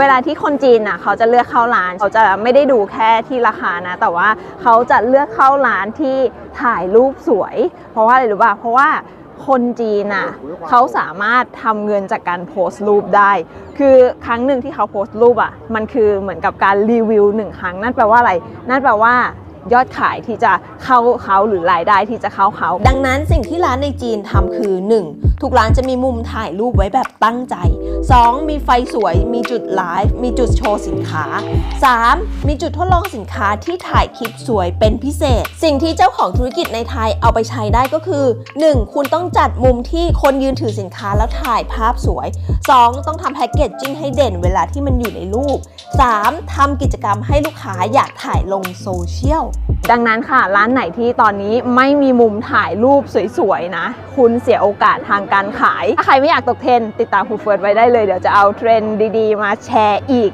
เวลาที่คนจีนน่ะเขาจะเลือกเข้าร้าน เขาจะไม่ได้ดูแค่ที่ราคานะ แต่ว่าเขาจะเลือกเข้าร้านที่ถ่ายรูปสวย เพราะว่าอะไรรู้ป่ะเพราะว่าคนจีนน่ะเขาสามารถทำเงินจากการโพสต์รูปได้ คือครั้งหนึ่งที่เขาโพสต์รูปอะมันคือเหมือนกับการรีวิวหนึ่งครั้ง นั่นแปลว่าอะไร นั่นแปลว่ายอดขายที่จะเข้าเขาหรือรายได้ที่จะเข้าเขา ดังนั้นสิ่งที่ร้านในจีนทำคือ 1. ทุกร้านจะมีมุมถ่ายรูปไว้แบบตั้งใจ 2. มีไฟสวย มีจุดไลฟ์มีจุดโชว์สินค้า 3. มีจุดทดลองสินค้าที่ถ่ายคลิปสวยเป็นพิเศษ สิ่งที่เจ้าของธุรกิจในไทยเอาไปใช้ได้ก็คือ 1. คุณต้องจัดมุมที่คนยืนถือสินค้าแล้วถ่ายภาพสวย 2. ต้องทำแพ็กเกจจิ้งให้เด่นเวลาที่มันอยู่ในรูป 3. ทำกิจกรรมให้ลูกค้าอยากถ่ายลงโซเชียล ดังนั้นค่ะร้านไหนที่ตอนนี้ไม่มีมุมถ่ายรูปสวยๆนะ คุณเสียโอกาสทางการขาย ถ้าใครไม่อยากตกเทรนติดตามครูเฟิร์สไว้ได้เลย เดี๋ยวจะเอาเทรนด์ดีๆ มาแชร์อีก